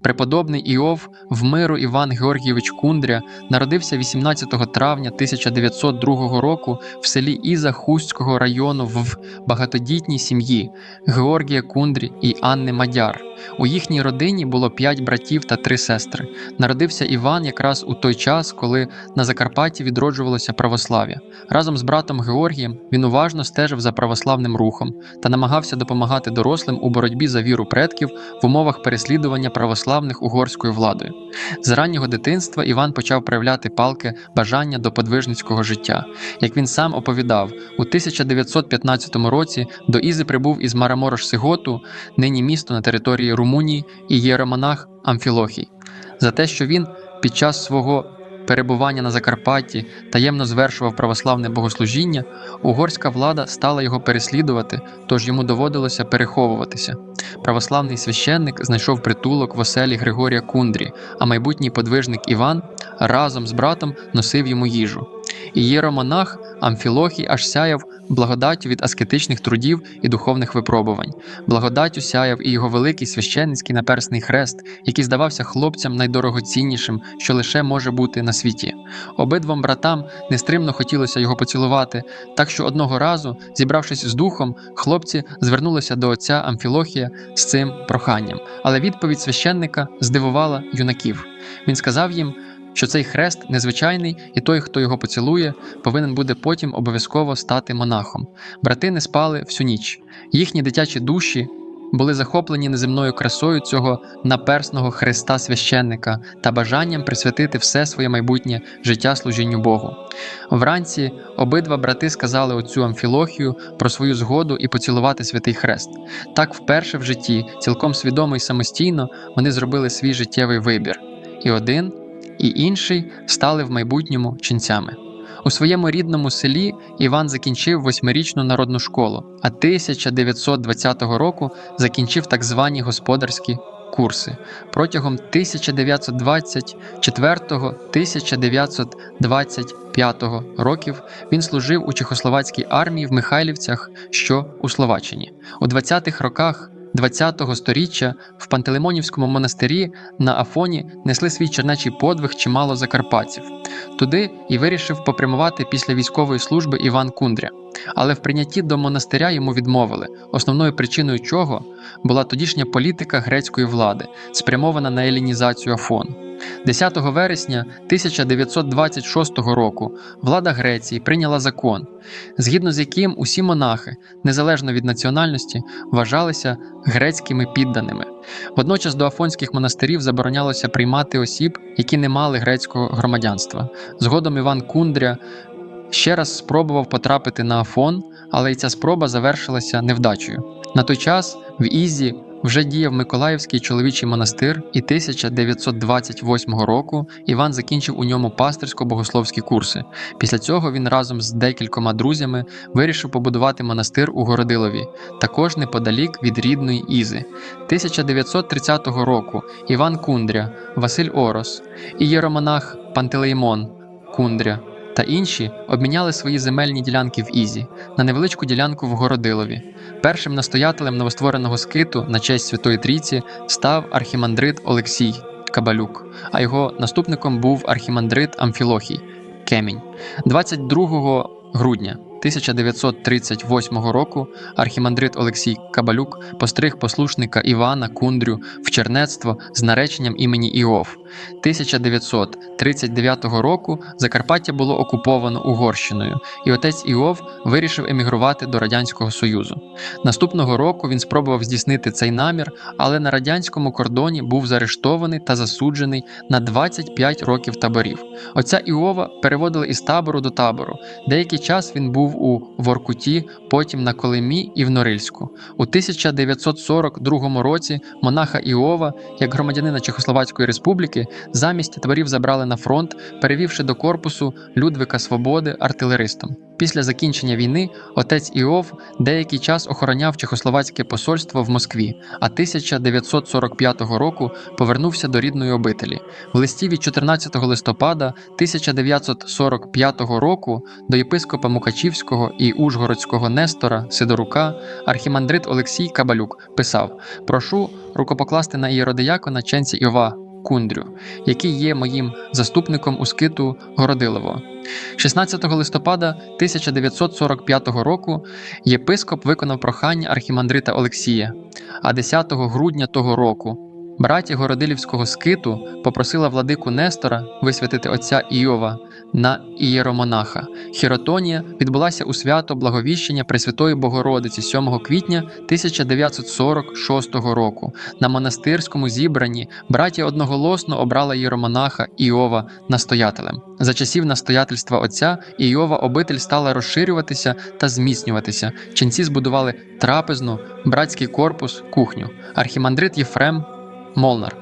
Преподобний Іов в миру Іван Георгійович Кундря народився 18 травня 1902 року в селі Іза Хустського району в багатодітній сім'ї Георгія Кундрі і Анни Мадяр. У їхній родині було п'ять братів та три сестри. Народився Іван якраз у той час, коли на Закарпатті відроджувалося православ'я. Разом з братом Георгієм він уважно стежив за православним рухом та намагався допомагати дорослим у боротьбі за віру предків в умовах переслідування православних угорською владою. З раннього дитинства Іван почав проявляти палке бажання до подвижницького життя. Як він сам оповідав, у 1915 році до Ізи прибув із Мараморош Сиготу, нині місто на території Румунії, і єромонах Амфілохій. За те, що він під час свого перебування на Закарпатті таємно звершував православне богослужіння, угорська влада стала його переслідувати, тож йому доводилося переховуватися. Православний священник знайшов притулок в оселі Григорія Кундрі, а майбутній подвижник Іван разом з братом носив йому їжу. І єромонах Амфілохій аж сяяв благодаттю від аскетичних трудів і духовних випробувань. Благодаттю сяяв і його великий священницький наперсний хрест, який здавався хлопцям найдорогоціннішим, що лише може бути на світі. Обидвом братам нестримно хотілося його поцілувати, так що одного разу, зібравшись з духом, хлопці звернулися до отця Амфілохія з цим проханням. Але відповідь священника здивувала юнаків. Він сказав їм, що цей хрест незвичайний, і той, хто його поцілує, повинен буде потім обов'язково стати монахом. Брати не спали всю ніч. Їхні дитячі душі були захоплені неземною красою цього наперсного хреста священника та бажанням присвятити все своє майбутнє життя служінню Богу. Вранці обидва брати сказали отцю Амфілохію про свою згоду і поцілувати святий хрест. Так, вперше в житті, цілком свідомо і самостійно, вони зробили свій життєвий вибір. І один, і інший стали в майбутньому ченцями. У своєму рідному селі Іван закінчив восьмирічну народну школу, а 1920 року закінчив так звані господарські курси. Протягом 1924-1925 років він служив у Чехословацькій армії в Михайлівцях, що у Словаччині. У 20-х роках ХХ століття в Пантелеймонівському монастирі на Афоні несли свій чернечий подвиг чимало закарпатців. Туди і вирішив попрямувати після військової служби Іван Кундря. Але в прийнятті до монастиря йому відмовили, основною причиною чого була тодішня політика грецької влади, спрямована на елінізацію Афону. 10 вересня 1926 року влада Греції прийняла закон, згідно з яким усі монахи, незалежно від національності, вважалися грецькими підданими. Водночас до афонських монастирів заборонялося приймати осіб, які не мали грецького громадянства. Згодом Іван Кундря ще раз спробував потрапити на Афон, але й ця спроба завершилася невдачею. На той час в Ізі вже діяв Миколаївський чоловічий монастир, і 1928 року Іван закінчив у ньому пастирсько-богословські курси. Після цього він разом з декількома друзями вирішив побудувати монастир у Городилові, також неподалік від рідної Ізи. 1930 року Іван Кундря, Василь Орос і єромонах Пантелеймон Кундря та інші обміняли свої земельні ділянки в Ізі на невеличку ділянку в Городилові. Першим настоятелем новоствореного скиту на честь Святої Трійці став архімандрит Олексій Кабалюк, а його наступником був архімандрит Амфілохій Кемінь. 22 грудня 1938 року архімандрит Олексій Кабалюк постриг послушника Івана Кундрю в чернецтво з нареченням імені Іов. 1939 року Закарпаття було окуповано Угорщиною, і отець Іов вирішив емігрувати до Радянського Союзу. Наступного року він спробував здійснити цей намір, але на радянському кордоні був заарештований та засуджений на 25 років таборів. Отця Іова переводили із табору до табору. Деякий час він був у Воркуті, потім на Колимі і в Норильську. У 1942 році монаха Іова, як громадянина Чехословацької республіки, замість творів забрали на фронт, перевівши до корпусу Людвика Свободи артилеристом. Після закінчення війни отець Іов деякий час охороняв чехословацьке посольство в Москві, а 1945 року повернувся до рідної обителі. В листі від 14 листопада 1945 року до єпископа Мукачівського і Ужгородського Нестора Сидорука архімандрит Олексій Кабалюк писав: Прошу рукопокласти на ієродиякона ченця Іова Кундрю, який є моїм заступником у скиту Городилово. 16 листопада 1945 року єпископ виконав прохання архімандрита Олексія, а 10 грудня того року браті Городилівського скиту попросила владику Нестора висвятити отця Іова на ієромонаха. Хіротонія відбулася у свято Благовіщення Пресвятої Богородиці 7 квітня 1946 року. На монастирському зібранні браті одноголосно обрала ієромонаха Іова настоятелем. За часів настоятельства отця Іова обитель стала розширюватися та зміцнюватися. Ченці збудували трапезну, братський корпус, кухню. Архімандрит Єфрем Молнар,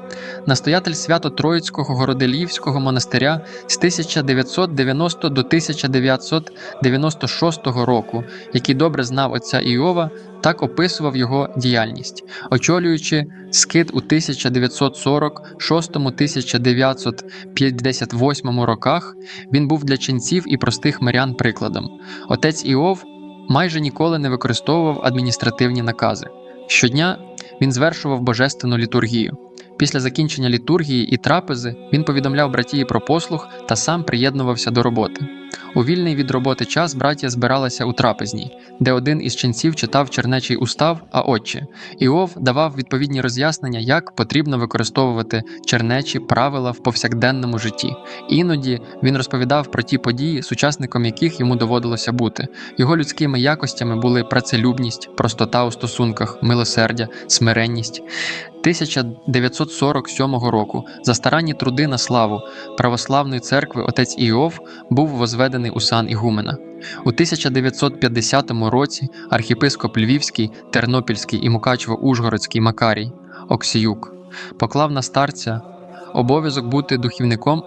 настоятель Свято-Троїцького Городилівського монастиря з 1990 до 1996 року, який добре знав отця Іова, так описував його діяльність, очолюючи скит у 1946-1958 роках, він був для ченців і простих мирян прикладом. Отець Іов майже ніколи не використовував адміністративні накази. Щодня він звершував божественну літургію. Після закінчення літургії і трапези він повідомляв братії про послуг та сам приєднувався до роботи. У вільний від роботи час браття збиралася у трапезній, де один із ченців читав чернечий устав, а отче. Іов давав відповідні роз'яснення, як потрібно використовувати чернечі правила в повсякденному житті. Іноді він розповідав про ті події, сучасником яких йому доводилося бути. Його людськими якостями були працелюбність, простота у стосунках, милосердя, смиренність. 1947 року за старанні труди на славу православної церкви отець Іов був возведений у сан Ігумена. У 1950 році архіпископ Львівський, Тернопільський і Мукачево-Ужгородський Макарій Оксіюк поклав на старця обов'язок бути духівником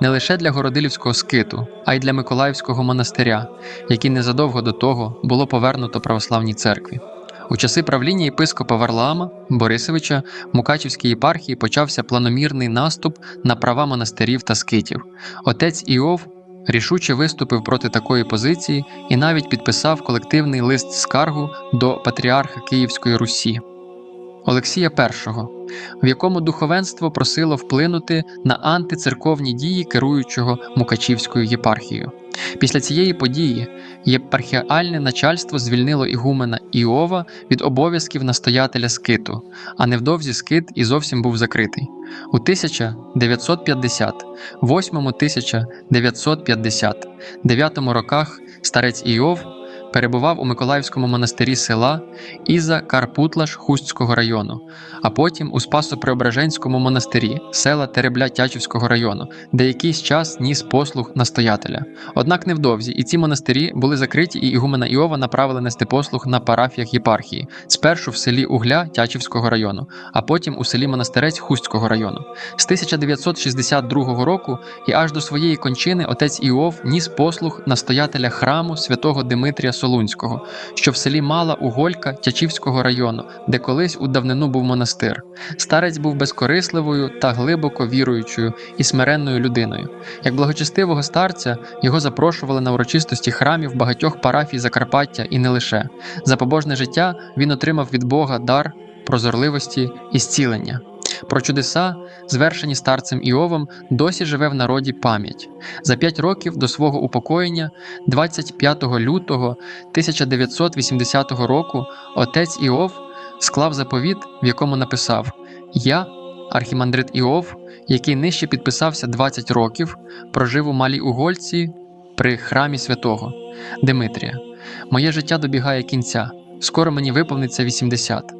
не лише для Городилівського скиту, а й для Миколаївського монастиря, який незадовго до того було повернуто православній церкві. У часи правління єпископа Варлаама Борисовича в Мукачівській єпархії почався планомірний наступ на права монастирів та скитів. Отець Іов рішуче виступив проти такої позиції і навіть підписав колективний лист скаргу до патріарха Київської Русі Олексія І, в якому духовенство просило вплинути на антицерковні дії керуючого Мукачівською єпархією. Після цієї події єпархіальне начальство звільнило ігумена Іова від обов'язків настоятеля скиту, а невдовзі скит і зовсім був закритий. У 1950, 8 1950, 9 роках старець Іов перебував у Миколаївському монастирі села Іза Карпутлаш Хустського району, а потім у Спасо-Преображенському монастирі села Теребля Тячівського району, де якийсь час ніс послуг настоятеля. Однак невдовзі і ці монастирі були закриті, і Ігумена Іова направили нести послуг на парафіях єпархії, спершу в селі Угля Тячівського району, а потім у селі Монастирець Хустського району. З 1962 року і аж до своєї кончини отець Іов ніс послуг настоятеля храму святого Димитрія Солунського, що в селі Мала Уголька Тячівського району, де колись у давнину був монастир. Старець був безкорисливою та глибоко віруючою і смиренною людиною. Як благочестивого старця його запрошували на урочистості храмів багатьох парафій Закарпаття і не лише. За побожне життя він отримав від Бога дар прозорливості і зцілення. Про чудеса, звершені старцем Іовом, досі живе в народі пам'ять. За п'ять років до свого упокоєння, 25 лютого 1980 року, отець Іов склав заповіт, в якому написав: Я, архімандрит Іов, який нижче підписався 20 років, прожив у Малій Угольці при храмі святого Димитрія. Моє життя добігає кінця. Скоро мені виповниться 80.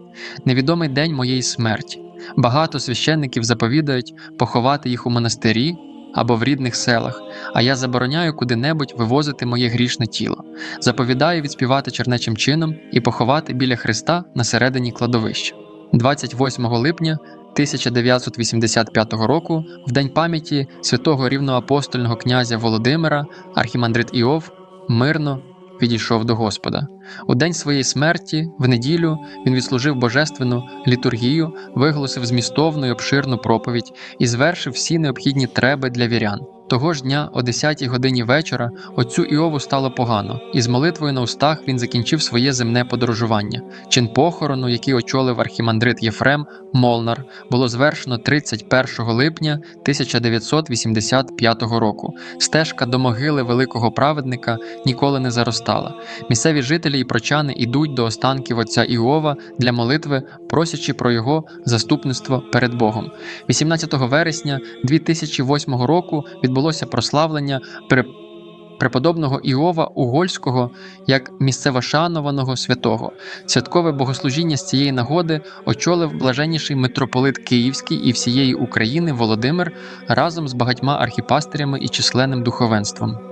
Невідомий день моєї смерті. Багато священників заповідають поховати їх у монастирі або в рідних селах, а я забороняю куди-небудь вивозити моє грішне тіло. Заповідаю відспівати чернечим чином і поховати біля Христа на середині кладовища. 28 липня 1985 року, в день пам'яті святого рівноапостольного князя Володимира, архімандрит Іов мирно відійшов до Господа. У день своєї смерті, в неділю, він відслужив божественну літургію, виголосив змістовну і обширну проповідь і звершив всі необхідні треби для вірян. Того ж дня, о 10 годині вечора, отцю Іову стало погано, і з молитвою на устах він закінчив своє земне подорожування. Чин похорону, який очолив архімандрит Єфрем Молнар, було звершено 31 липня 1985 року. Стежка до могили великого праведника ніколи не заростала. Місцеві жителі і прочани ідуть до останків отця Іова для молитви, просячи про його заступництво перед Богом. 18 вересня 2008 року відбулося прославлення преподобного Іова Угольського як місцевошанованого святого. Святкове богослужіння з цієї нагоди очолив блаженніший митрополит Київський і всієї України Володимир разом з багатьма архіпастирями і численним духовенством.